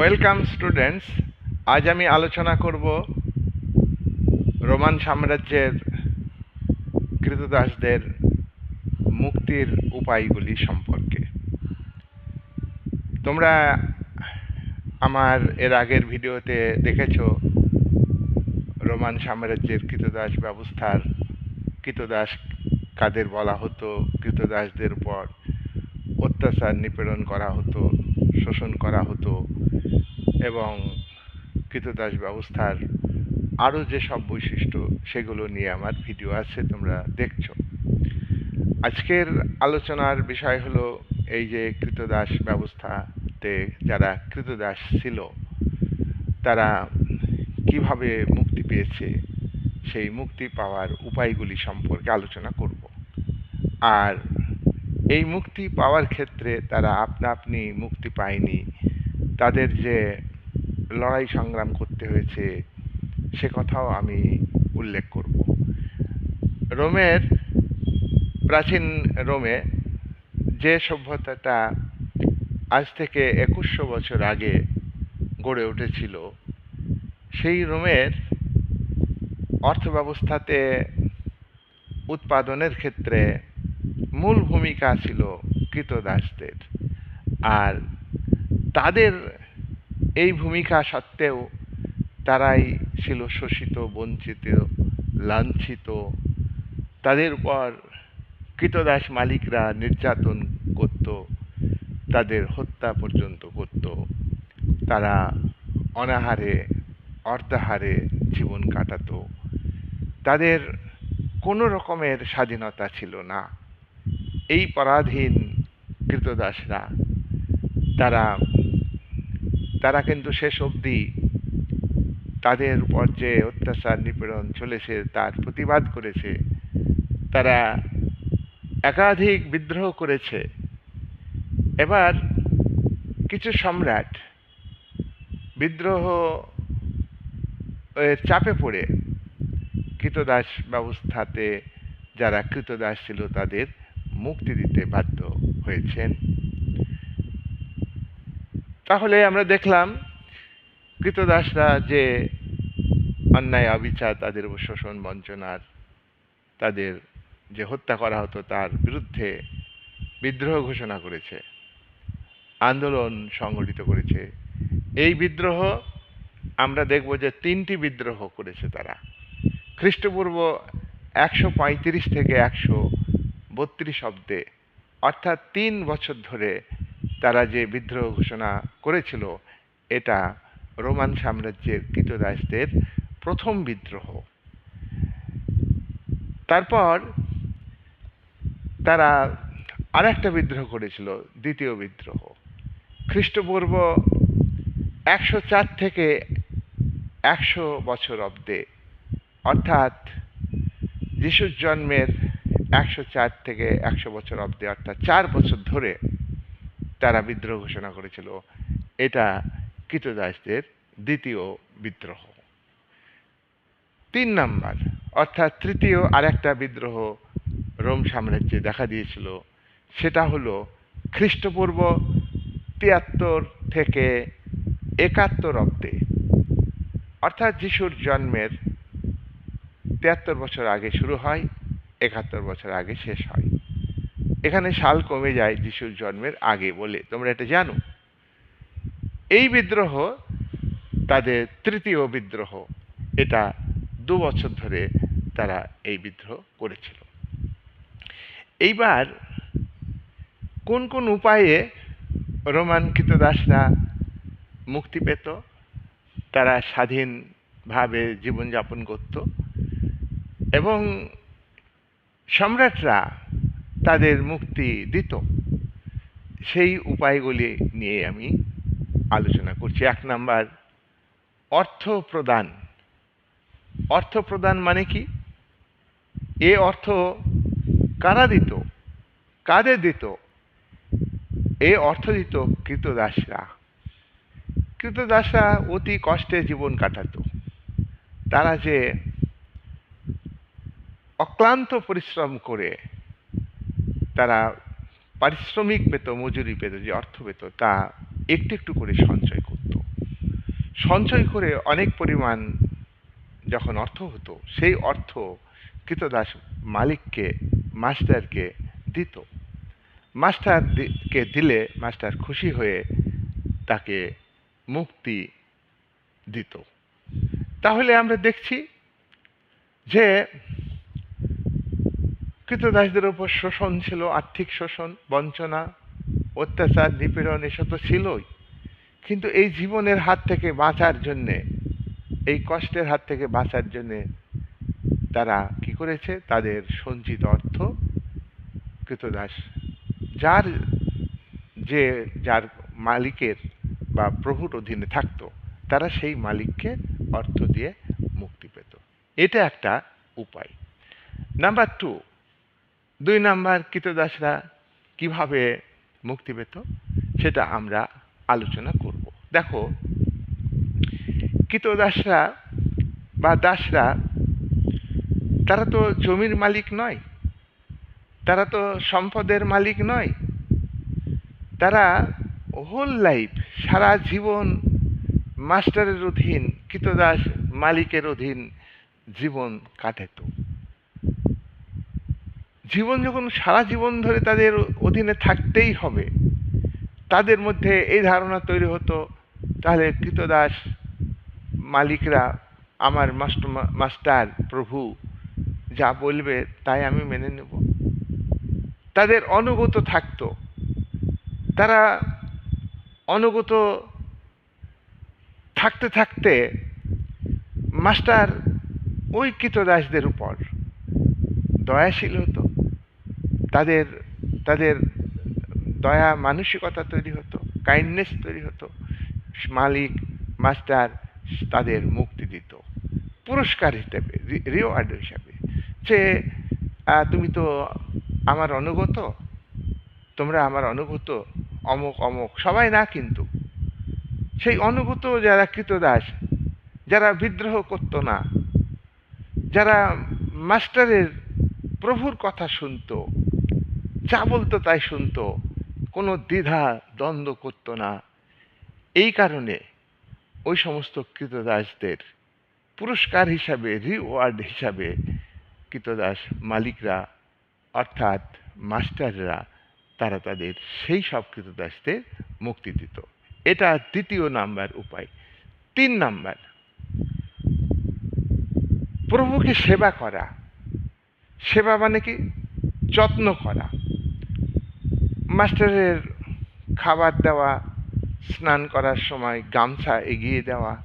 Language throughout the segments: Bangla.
ওয়েলকাম স্টুডেন্টস আজ আমি আলোচনা করব রোমান সাম্রাজ্যের কৃতদাসদের মুক্তির উপায়গুলি সম্পর্কে। তোমরা আমার এর আগের ভিডিওতে দেখেছ রোমান সাম্রাজ্যের কৃতদাস ব্যবস্থার, কৃতদাস কাদের বলা হতো, কৃতদাসদের উপর অত্যাচার নিপীড়ন করা হতো। শোষণ করা হতো এবং কৃতদাস ব্যবস্থার আরও যেসব বৈশিষ্ট্য, সেগুলো নিয়ে আমার ভিডিও আছে, তোমরা দেখছ। আজকের আলোচনার বিষয় হলো এই যে কৃতদাস ব্যবস্থাতে যারা কৃতদাস ছিল, তারা কীভাবে মুক্তি পেয়েছে, সেই মুক্তি পাওয়ার উপায়গুলি সম্পর্কে আলোচনা করব। আর এই মুক্তি পাওয়ার ক্ষেত্রে তারা আপনা আপনি মুক্তি পায়নি। তাদের যে লড়াই সংগ্রাম করতে হয়েছে, সে কথাও আমি উল্লেখ করব। রোমের, প্রাচীন রোমে যে সভ্যতাটা আজ থেকে একুশশো বছর আগে গড়ে উঠেছিল, সেই রোমের অর্থব্যবস্থাতে উৎপাদনের ক্ষেত্রে মূল ভূমিকা ছিল কৃতদাসদের। আর তাদের এই ভূমিকা সত্ত্বেও তারাই ছিল শোষিত, বঞ্চিত, লাঞ্ছিত। তাদের উপর কৃতদাস মালিকরা নির্যাতন করত, তাদের হত্যা পর্যন্ত করত। তারা অনাহারে, অর্ধাহারে জীবন কাটাতো। তাদের কোনো রকমের স্বাধীনতা ছিল না। এই পরাধীন কৃতদাসরা, তারা তারা কিন্তু শেষ অবধি তাদের উপর যে অত্যাচার নিপীড়ন চলেছে, তার প্রতিবাদ করেছে, তারা একাধিক বিদ্রোহ করেছে। এবার কিছু সম্রাট বিদ্রোহ চাপে পড়ে। কৃতদাস ব্যবস্থাতে যারা কৃতদাস ছিল তাদের মুক্তি দিতে বাধ্য হয়েছেন। তাহলে আমরা দেখলাম কৃতদাসরা যে অন্যায় অবিচার তাদের শোষণ বঞ্চনার, তাদের যে হত্যা করা হতো তার বিরুদ্ধে বিদ্রোহ ঘোষণা করেছে, আন্দোলন সংগঠিত করেছে। এই বিদ্রোহ আমরা দেখব যে তিনটি বিদ্রোহ করেছে তারা। খ্রিস্টপূর্ব একশো পঁয়ত্রিশ থেকে একশো বত্রিশ অব্দে অর্থাৎ তিন বছর ধরে তারা যে বিদ্রোহ ঘোষণা করেছিল, এটা রোমান সাম্রাজ্যের কৃতদাসদের প্রথম বিদ্রোহ। তারপর তারা আরেকটা বিদ্রোহ করেছিল, দ্বিতীয় বিদ্রোহ। খ্রিস্টপূর্ব একশো চার থেকে একশো বছর অব্দে, অর্থাৎ যিশুর জন্মের একশো চার থেকে একশো বছর অব্দে অর্থাৎ চার বছর ধরে তারা বিদ্রোহ ঘোষণা করেছিল। এটা কৃতদাসদের দ্বিতীয় বিদ্রোহ। তিন নাম্বার, অর্থাৎ তৃতীয় আরেকটা বিদ্রোহ রোম সাম্রাজ্যে দেখা দিয়েছিল। সেটা হলো খ্রিস্টপূর্ব তিয়াত্তর থেকে একাত্তর অব্দে অর্থাৎ যিশুর জন্মের তিয়াত্তর বছর আগে শুরু হয়। একাত্তর বছর আগে শেষ হয়। এখানে সাল কমে যায় যিশুর জন্মের আগে বলে। তোমরা এটা জানো? এই বিদ্রোহ তাদের তৃতীয় বিদ্রোহ। এটা দু বছর ধরে তারা এই বিদ্রোহ করেছিল। এইবার কোন কোন উপায়ে রোমান কৃতদাসরা মুক্তি পেত? তারা স্বাধীনভাবে জীবনযাপন করত। এবং সম্রাটরা তাদের মুক্তি দিত। সেই উপায়গুলি নিয়ে আমি আলোচনা করছি। এক নাম্বার, অর্থ প্রদান। অর্থ প্রদান মানে কি? এ অর্থ কারা দিত? কাদের দিত? এ অর্থ দিত কৃতদাসরা। কৃতদাসরা অতি কষ্টে জীবন কাটাতো। তারা যে অক্লান্ত পরিশ্রম করে তারা পারিশ্রমিক পেত, মজুরি পেত, যে অর্থ পেত, তা একটু একটু করে সঞ্চয় করত। সঞ্চয় করে অনেক পরিমাণ যখন অর্থ হতো, সেই অর্থ কৃতদাস মালিককে, মাস্টারকে দিত। মাস্টারকে দিলে মাস্টার খুশি হয়ে তাকে মুক্তি দিত। তাহলে আমরা দেখছি যে কৃতদাসদের উপর শোষণ ছিল, আর্থিক শোষণ, বঞ্চনা, অত্যাচার, নিপীড়ন, এসব তো ছিলই। কিন্তু এই জীবনের হাত থেকে বাঁচার জন্যে, এই কষ্টের হাত থেকে বাঁচার জন্যে তারা কি করেছে? তাদের সঞ্চিত অর্থ কৃতদাস। যার যে, যার মালিকের বা প্রভুর অধীনে থাকতো, তারা সেই মালিককে অর্থ দিয়ে মুক্তি পেত। এটা একটা উপায়। নাম্বার টু দুই নাম্বার কৃতদাসরা কীভাবে মুক্তি পেত, সেটা আমরা আলোচনা করব। দেখো, কৃতদাসরা বা দাসরা, তারা তো জমির মালিক নয়, তারা তো সম্পদের মালিক নয়, তারা হোল লাইফ সারা জীবন মাস্টারের অধীন, কৃতদাস মালিকের অধীন জীবন কাটাত। জীবন যখন, সারা জীবন ধরে তাদের অধীনে থাকতেই হবে, তাদের মধ্যে এই ধারণা তৈরি হতো, তাহলে কৃতদাস মালিকরা, আমার মাস্টার প্রভু যা বলবে তাই আমি মেনে নেব। তাদের অনুগত থাকতো। তারা অনুগত থাকতে থাকতে মাস্টার ওই কৃতদাসদের উপর দয়াশীল হতো। তাদের তাদের দয়া মানসিকতা তৈরি হতো কাইন্ডনেস তৈরি হতো, মালিক, মাস্টার তাদের মুক্তি দিত। পুরস্কার হিসেবে রিওয়ার্ড হিসাবে। যে তুমি তো আমার অনুগত, তোমরা আমার অনুগত, অমুক অমুক, সবাই না কিন্তু। সেই অনুগত যারা কৃতদাস, যারা বিদ্রোহ করতো না, যারা মাস্টারের প্রভুর কথা শুনতো। যা বলতো তাই শুনতো। কোনো দ্বিধা, দ্বন্দ্ব করতো না। এই কারণে ওই সমস্ত কৃতদাসদের পুরস্কার হিসাবে রিওয়ার্ড হিসাবে কৃতদাস মালিকরা, অর্থাৎ মাস্টাররা, তারা তাদের সেই সব কৃতদাসদের মুক্তি দিত। এটা দ্বিতীয় নাম্বার উপায়। তিন নাম্বার, প্রভুকে সেবা করা। সেবা মানে কি? যত্ন করা। মাস্টারের খাবার দেওয়া, স্নান করার সময় গামছা এগিয়ে দেওয়া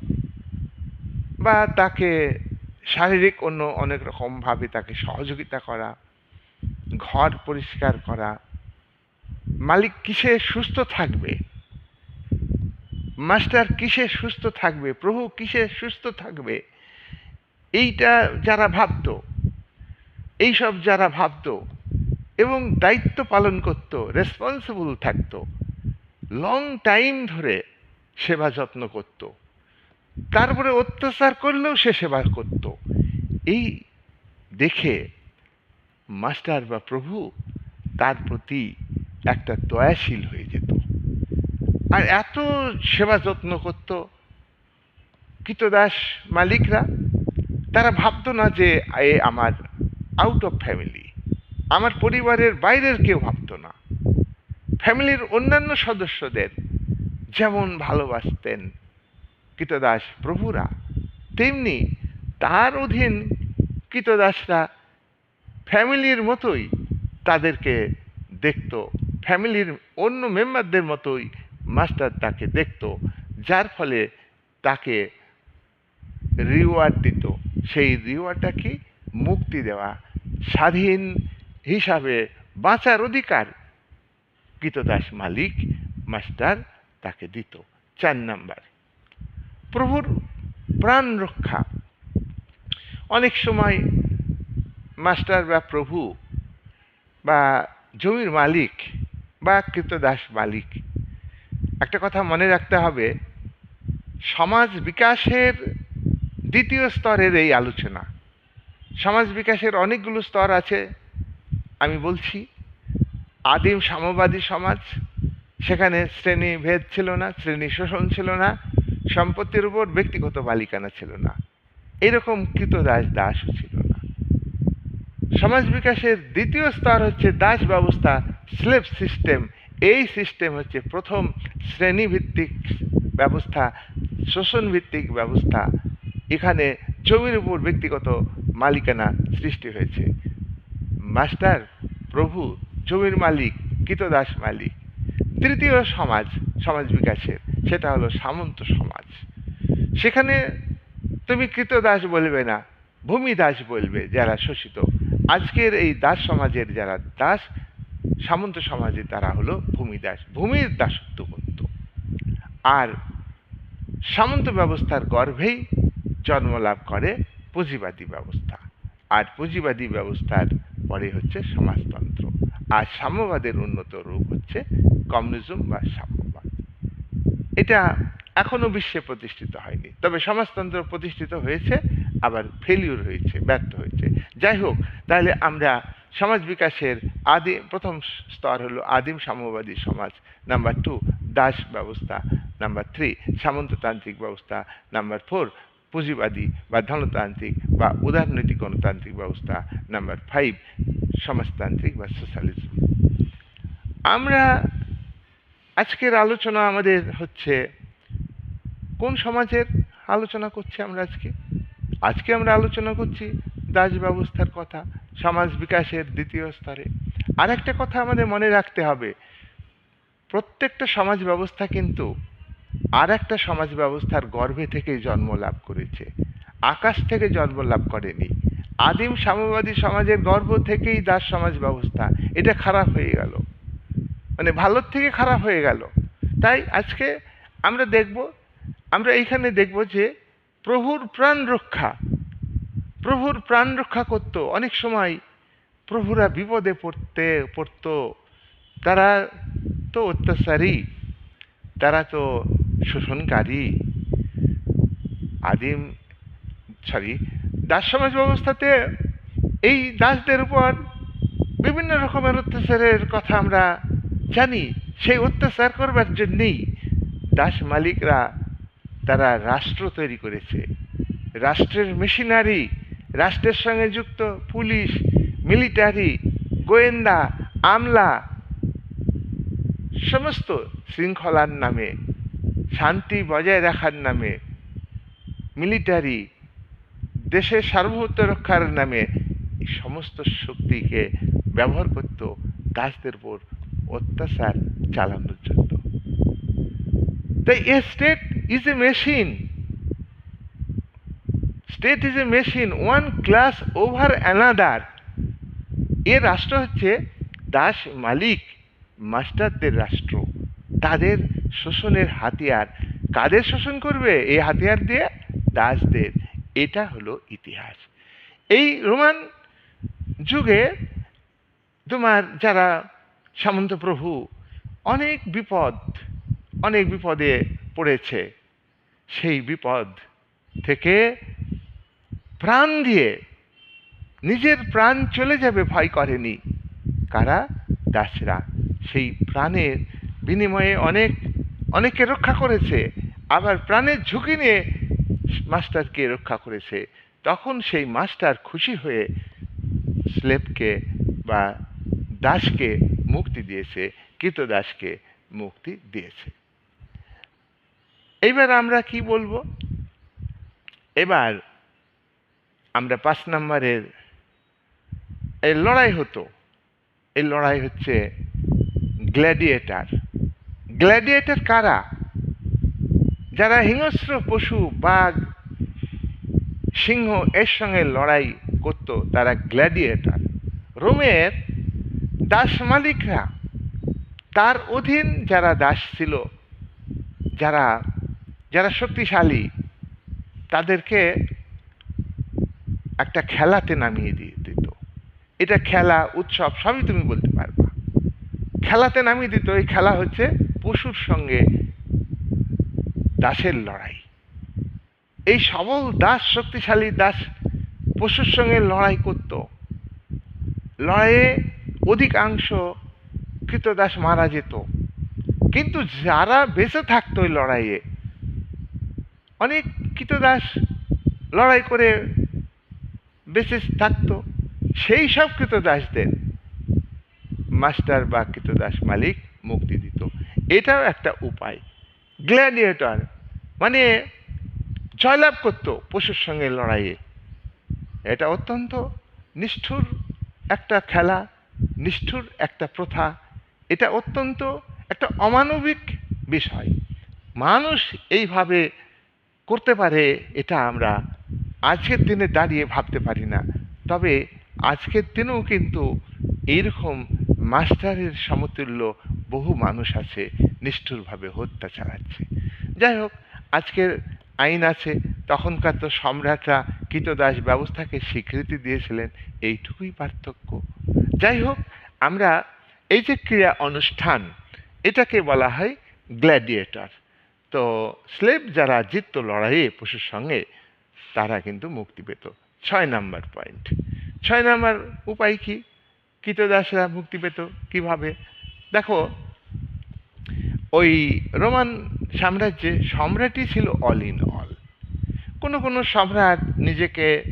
বা তাকে শারীরিক অন্য অনেক রকমভাবে তাকে সহযোগিতা করা, ঘর পরিষ্কার করা। মালিক কিসে সুস্থ থাকবে? মাস্টার কিসে সুস্থ থাকবে? প্রভু কিসে সুস্থ থাকবে? এইটা যারা ভাবতো এইসব যারা ভাবতো এবং দায়িত্ব পালন করত রেসপন্সিবল থাকতো লং টাইম ধরে সেবা যত্ন করত। তারপরে অত্যাচার করলেও সে সেবা করত। এই দেখে মাস্টার বা প্রভু তার প্রতি একটা দয়াশীল হয়ে যেত। আর এত সেবা যত্ন করত কৃতদাস মালিকরা, তারা ভাবতো না যে এ আমার আউট অফ ফ্যামিলি আমার পরিবারের বাইরের কেউ ভাবতো না। ফ্যামিলির অন্যান্য সদস্যদের যেমন ভালোবাসতেন কৃতদাস প্রভুরা, তেমনি তার অধীন কৃতদাসরা ফ্যামিলির মতোই তাদেরকে দেখত। ফ্যামিলির অন্য মেম্বারদের মতোই মাস্টার তাকে দেখত, যার ফলে তাকে রিওয়ার্ড দিত। সেই রিওয়ার্ডটা কি? মুক্তি দেওয়া, স্বাধীন হিসাবে বাঁচার অধিকার। কৃতদাস মালিক, মাস্টার তাকে দিত। চার নাম্বার। প্রভুর প্রাণ রক্ষা। অনেক সময় মাস্টার বা প্রভু বা জমির মালিক বা কৃতদাস মালিক, একটা কথা মনে রাখতে হবে, সমাজ বিকাশের দ্বিতীয় স্তরের এই আলোচনা। সমাজ বিকাশের অনেকগুলো স্তর আছে। আমি বলছি, আদিম সাম্যবাদী সমাজ, সেখানে শ্রেণি ভেদ ছিল না, শ্রেণি শোষণ ছিল না, সম্পত্তির উপর ব্যক্তিগত মালিকানা ছিল না। এরকম কৃতদাস দাসও ছিল না। সমাজ বিকাশের দ্বিতীয় স্তর হচ্ছে দাস ব্যবস্থা, স্লেভ সিস্টেম। এই সিস্টেম হচ্ছে প্রথম শ্রেণীভিত্তিক ব্যবস্থা শোষণ ভিত্তিক ব্যবস্থা। এখানে জমির উপর ব্যক্তিগত মালিকানা সৃষ্টি হয়েছে। মাস্টার, প্রভু, জমির মালিক কৃতদাস মালিক। তৃতীয় সমাজ সমাজ বিকাশের, সেটা হলো সামন্ত সমাজ। সেখানে তুমি কৃতদাস বলবে না ভূমি দাস বলবে যারা শোষিত। আজকের এই দাস সমাজের যারা দাস, সামন্ত সমাজে তারা হলো ভূমিদাস, ভূমির দাসত্ব করত আর সামন্ত ব্যবস্থার গর্ভেই জন্ম লাভ করে পুঁজিবাদী ব্যবস্থা। আর পুঁজিবাদী ব্যবস্থার পরে হচ্ছে সমাজতন্ত্র। আর সাম্যবাদের উন্নত রূপ হচ্ছে কমিউনিজম বা সাম্যবাদ। এটা এখনও বিশ্বে প্রতিষ্ঠিত হয়নি। তবে সমাজতন্ত্র প্রতিষ্ঠিত হয়েছে, আবার ফেলিউর হয়েছে, ব্যর্থ হয়েছে। যাই হোক, তাহলে আমরা সমাজ বিকাশের আদি, প্রথম স্তর হলো আদিম সাম্যবাদী সমাজ, নাম্বার টু দাস ব্যবস্থা, নাম্বার থ্রি সামন্ততান্ত্রিক ব্যবস্থা, নাম্বার ফোর পুঁজিবাদী বা ধনতান্ত্রিক বা উদারনৈতিক গণতান্ত্রিক ব্যবস্থা নাম্বার ফাইভ সমাজতান্ত্রিক বা সোশ্যালিজম আমরা আজকের আলোচনা আমাদের হচ্ছে, কোন সমাজের আলোচনা করছি আমরা আজকে? আজকে আমরা আলোচনা করছি দাস ব্যবস্থার কথা, সমাজ বিকাশের দ্বিতীয় স্তরে। আর একটা কথা আমাদের মনে রাখতে হবে, প্রত্যেকটা সমাজ ব্যবস্থা কিন্তু আর একটা সমাজ ব্যবস্থার গর্ভে থেকেই জন্ম লাভ করেছে। আকাশ থেকে জন্ম লাভ করেনি। আদিম সাম্যবাদী সমাজের গর্ভ থেকেই দাস সমাজ ব্যবস্থা এটা খারাপ হয়ে গেল। মানে ভালোর থেকে খারাপ হয়ে গেল। তাই আজকে আমরা দেখব, আমরা এইখানে দেখব যে প্রভুর প্রাণ রক্ষা, প্রভুর প্রাণ রক্ষা করতো। অনেক সময় প্রভুরা বিপদে পড়তে, পড়তো। তারা তো অত্যাচারী, তারা তো শোষণকারী আদিম সরি দাস সমাজ ব্যবস্থাতে এই দাসদের উপর বিভিন্ন রকমের অত্যাচারের কথা আমরা জানি। সেই অত্যাচার করবার জন্যেই দাস মালিকরা তারা রাষ্ট্র তৈরি করেছে। রাষ্ট্রের মেশিনারি, রাষ্ট্রের সঙ্গে যুক্ত পুলিশ, মিলিটারি, গোয়েন্দা, আমলা, সমস্ত শৃঙ্খলার নামে শান্তি বজায় রাখার নামে, মিলিটারি, দেশের সার্বভৌমত্ব রক্ষার নামে এই সমস্ত শক্তিকে ব্যবহার করত দাসদের উপর অত্যাচার চালানোর জন্য। তাই a state is a machine state is a machine one class over another এ রাষ্ট্র হচ্ছে দাস মালিক, মাস্টারদের রাষ্ট্র। তাদের শোষণের হাতিয়ার। কাদের শোষণ করবে? এই হাতিয়ার দিয়ে দাসদের। এটা হলো ইতিহাস। এই রোমান যুগে তোমার যারা সামন্ত প্রভু, অনেক বিপদ, অনেক বিপদে পড়েছে। সেই বিপদ থেকে প্রাণ দিয়ে নিজের প্রাণ চলে যাবে, ভয় করেনি। কারা? দাসরা। সেই প্রাণের বিনিময়ে অনেক অনেককে রক্ষা করেছে, আবার প্রাণের ঝুঁকি নিয়ে মাস্টারকে রক্ষা করেছে। তখন সেই মাস্টার খুশি হয়ে স্লেবকে বা দাসকে মুক্তি দিয়েছে, কৃতদাসকে মুক্তি দিয়েছে। এইবার আমরা কি বলব? এবার আমরা পাঁচ নম্বরের, এই লড়াই হতো। এই লড়াই হচ্ছে গ্ল্যাডিয়েটার। গ্ল্যাডিয়েটার কারা? যারা হিংস্র পশু, বাঘ, সিংহ এর সঙ্গে লড়াই করত, তারা গ্ল্যাডিয়েটার রোমের দাস মালিকরা, তার অধীন যারা দাস ছিল, যারা যারা শক্তিশালী, তাদেরকে একটা খেলাতে নামিয়ে দিয়ে দিত। এটা খেলা, উৎসব, সবই তুমি বলতে পারবা। খেলাতে নামিয়ে দিত, এই খেলা হচ্ছে পশুর সঙ্গে দাসের লড়াই। এই সবল দাস, শক্তিশালী দাস পশুর সঙ্গে লড়াই করত। লড়াইয়ে অধিকাংশ কৃতদাস মারা যেত। কিন্তু যারা বেঁচে থাকতো ওই লড়াইয়ে, অনেক কৃতদাস লড়াই করে বেঁচে থাকতো। সেই সব কৃতদাসদের মাস্টার বা কৃতদাস মালিক মুক্তি দিত। এটাও একটা উপায়। গ্ল্যাডিয়েটর মানে জয়লাভ করতো পশুর সঙ্গে লড়াইয়ে। এটা অত্যন্ত নিষ্ঠুর একটা খেলা, নিষ্ঠুর একটা প্রথা। এটা অত্যন্ত একটা অমানবিক বিষয়। মানুষ এইভাবে করতে পারে এটা আমরা আজকের দিনে দাঁড়িয়ে ভাবতে পারি না। তবে আজকের দিনেও কিন্তু এইরকম মাস্টারের সমতুল্য বহু মানুষ আছে নিষ্ঠুরভাবে হত্যা চালাচ্ছে। যাই হোক, আজকের আইন আছে, তখনকার তো সম্রাটরা কৃতদাস ব্যবস্থাকে স্বীকৃতি দিয়েছিলেন, এইটুকুই পার্থক্য। যাই হোক, আমরা এই যে ক্রীড়া অনুষ্ঠান, এটাকে বলা হয় গ্ল্যাডিয়েটর। তো স্লেভ যারা জিততো লড়াইয়ে পশুর সঙ্গে, তারা কিন্তু মুক্তি পেত। ছয় নাম্বার পয়েন্ট। ছয় নাম্বার উপায় কি? কৃতদাসরা মুক্তি পেত কীভাবে? দেখো, ওই রোমান সাম্রাজ্যে সম্রাটই ছিল অল ইন অল কোনো কোনো সম্রাট নিজেকে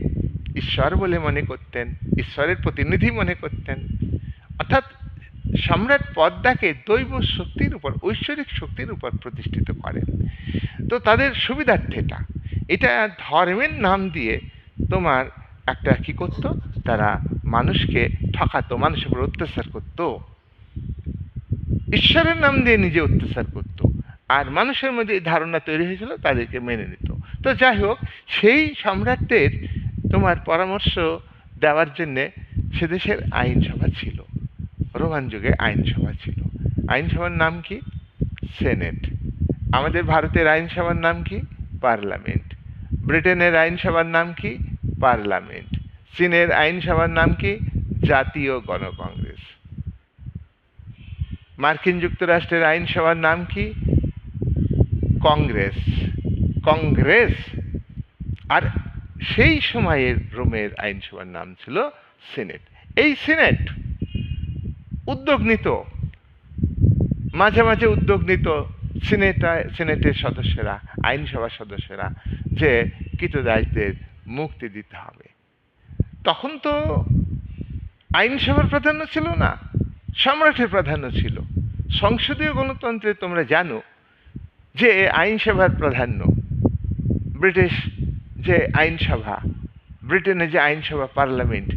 ঈশ্বর বলে মনে করতেন, ঈশ্বরের প্রতিনিধি মনে করতেন। অর্থাৎ সম্রাট পদ্মাকে দৈব শক্তির উপর, ঐশ্বরিক শক্তির উপর প্রতিষ্ঠিত করেন। তো তাদের সুবিধার্থে এটা এটা ধর্মের নাম দিয়ে তোমার একটা কি করতো? তারা মানুষকে ঠকাতো, মানুষের উপর অত্যাচার করতো। ঈশ্বরের নাম দিয়ে নিজে অত্যাচার করত। আর মানুষের মধ্যে এই ধারণা তৈরি হয়েছিল, তাদেরকে মেনে নিত। তো যাই হোক, সেই সম্রাটদের তোমার পরামর্শ দেওয়ার জন্যে সে দেশের আইনসভা ছিল। রোমান যুগে আইনসভা ছিল। আইনসভার নাম কি? সেনেট। আমাদের ভারতের আইনসভার নাম কি? পার্লামেন্ট। ব্রিটেনের আইনসভার নাম কি? পার্লামেন্ট। চীনের আইনসভার নাম কি? জাতীয় গণকংগ্রেস। মার্কিন যুক্তরাষ্ট্রের আইনসভার নাম কি? কংগ্রেস। কংগ্রেস? আর সেই সময়ের রোমের আইনসভার নাম ছিল সিনেট। এই সিনেট উদ্যোগ নিত মাঝে মাঝে উদ্যোগ নিত সিনেটা, সিনেটের সদস্যরা, আইনসভার সদস্যরা যে কৃতদাসদের মুক্তি দিতে হবে। তখন তো আইনসভার প্রাধান্য ছিল না। সম্রাটের প্রাধান্য ছিল। সংসদীয় গণতন্ত্রে তোমরা জানো যে আইনসভার প্রাধান্য। ব্রিটিশ যে আইনসভা ব্রিটেনের যে আইনসভা পার্লামেন্ট,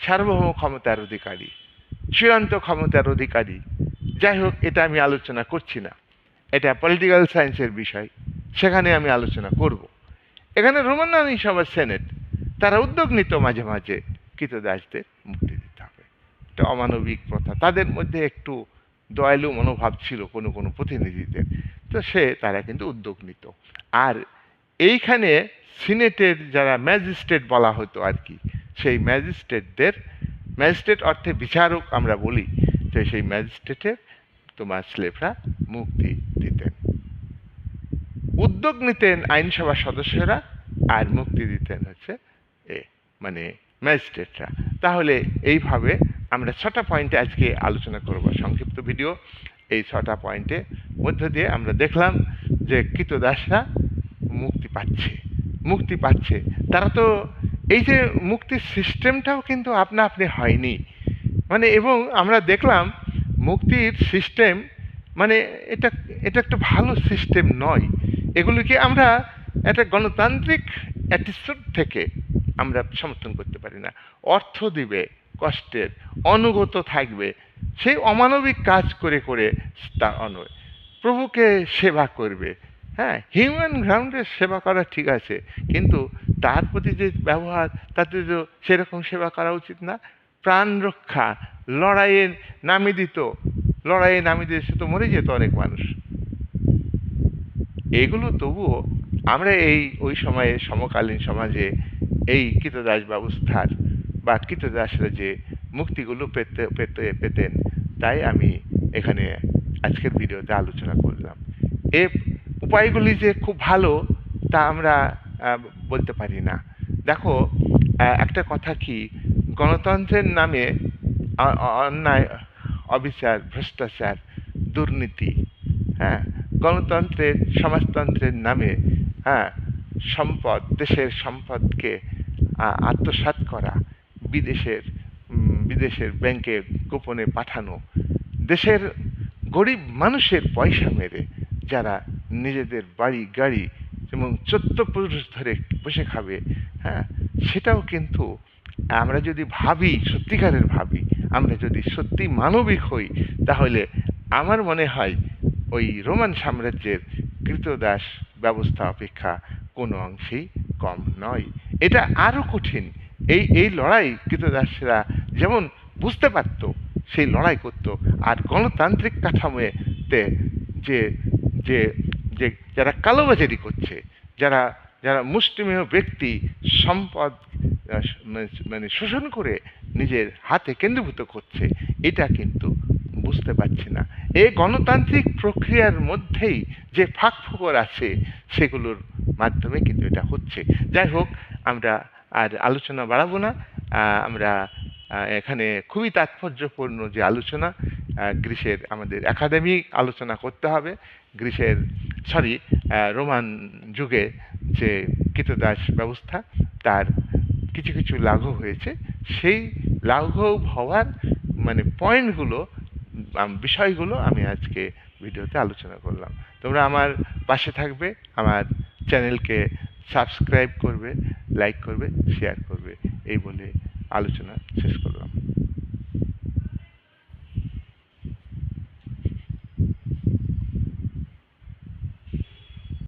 সার্বভৌম ক্ষমতার অধিকারী, চূড়ান্ত ক্ষমতার অধিকারী। যাই হোক, এটা আমি আলোচনা করছি না। এটা পলিটিক্যাল সায়েন্সের বিষয়। সেখানে আমি আলোচনা করব। এখানে রোমান আইনসভার সেনেট তারা উদ্যোগ নিত মাঝে মাঝে কৃতদাসদের মুক্তি। এটা অমানবিক প্রথা। তাদের মধ্যে একটু দয়ালু মনোভাব ছিল কোনো কোনো প্রতিনিধিদের। তো সে তারা কিন্তু উদ্যোগ নিত। আর এইখানে সিনেটের যারা ম্যাজিস্ট্রেট বলা হতো আর কি, সেই ম্যাজিস্ট্রেটদের, ম্যাজিস্ট্রেট অর্থে বিচারক আমরা বলি, তো সেই ম্যাজিস্ট্রেটের তোমার স্লেভরা মুক্তি দিতেন। উদ্যোগ নিতেন আইনসভার সদস্যরা আর মুক্তি দিতেন হচ্ছে এ মানে ম্যাজিস্ট্রেটরা। তাহলে এইভাবে আমরা ছটা পয়েন্টে আজকে আলোচনা করব, সংক্ষিপ্ত ভিডিও। এই ছটা পয়েন্টে মধ্য দিয়ে আমরা দেখলাম যে কৃতদাসরা মুক্তি পাচ্ছে মুক্তি পাচ্ছে। তারা তো এই যে মুক্তির সিস্টেমটাও কিন্তু আপনা আপনি হয়নি। মানে এবং আমরা দেখলাম মুক্তির সিস্টেম মানে এটা এটা একটা ভালো সিস্টেম নয়। এগুলিকে আমরা একটা গণতান্ত্রিক অ্যাটিটিউড থেকে আমরা সমর্থন করতে পারি না। অর্থ দিবে কষ্টের অনুগত থাকবে। সেই অমানবিক কাজ করে করে তা অনয়। প্রভুকে সেবা করবে। হ্যাঁ হিউম্যান গ্রাউন্ডের সেবা করা ঠিক আছে, কিন্তু তার প্রতি যে ব্যবহার, তাতে তো সেরকম সেবা করা উচিত না। প্রাণ রক্ষা, লড়াইয়ে নামিয়ে দিত। লড়াইয়ে নামিয়ে দিয়ে সে তো মরে যেত অনেক মানুষ। এগুলো তবুও আমরা এই, ওই সময়ে সমকালীন সমাজে এই কৃতদাস ব্যবস্থার বা কৃতদাসরা যে মুক্তিগুলো পেতে পেতে, পেতেন, তাই আমি এখানে আজকের ভিডিওতে আলোচনা করলাম। এ উপায়গুলি যে খুব ভালো, তা আমরা বলতে পারি না। দেখো একটা কথা কি, গণতন্ত্রের নামে অন্যায়, অবিচার, ভ্রষ্টাচার, দুর্নীতি হ্যাঁ? গণতন্ত্রের, সমাজতন্ত্রের নামে হ্যাঁ? সম্পদ, দেশের সম্পদকে, আ- আত্মসাৎ করা বিদেশের বিদেশের ব্যাংকে গোপনে পাঠানো। দেশের গরিব মানুষের পয়সা মেরে যারা নিজেদের বাড়ি, গাড়ি এবং চোদ্দ পুরুষ ধরে বসে খাবে হ্যাঁ? সেটাও কিন্তু আমরা যদি ভাবি, সত্যিকারের ভাবি, আমরা যদি সত্যি মানবিক হই, তাহলে আমার মনে হয় ওই রোমান সাম্রাজ্যের কৃতদাস ব্যবস্থা অপেক্ষা কোনো অংশেই কম নয়। এটা আরও কঠিন এই এই লড়াই কৃতদাসরা যেমন বুঝতে পারত, সেই লড়াই করত। আর গণতান্ত্রিক কাঠামোতে যে যে যে যারা কালোবাজারি করছে, যারা যারা মুষ্টিমেয় ব্যক্তি সম্পদ মানে- মানে শোষণ করে নিজের হাতে কেন্দ্রীভূত করছে, এটা কিন্তু বুঝতে পারছি না। এই গণতান্ত্রিক প্রক্রিয়ার মধ্যেই যে ফাঁক ফোকর আছে, সেগুলোর মাধ্যমে কিন্তু এটা হচ্ছে। যাই হোক, আমরা আর আলোচনা বাড়াবো না। আমরা এখানে খুবই তাৎপর্যপূর্ণ যে আলোচনা গ্রিসের আমাদের একাডেমিক আলোচনা করতে হবে। গ্রিসের সরি রোমান যুগে যে কৃতদাস ব্যবস্থা, তার কিছু কিছু লাঘব হয়েছে। সেই লাঘব হওয়ার মানে পয়েন্টগুলো বিষয়গুলো আমি আজকে ভিডিওতে আলোচনা করলাম। তোমরা আমার পাশে থাকবে, আমার চ্যানেলকে সাবস্ক্রাইব করবে লাইক করবে শেয়ার করবে এই বলে আলোচনা শেষ করলাম।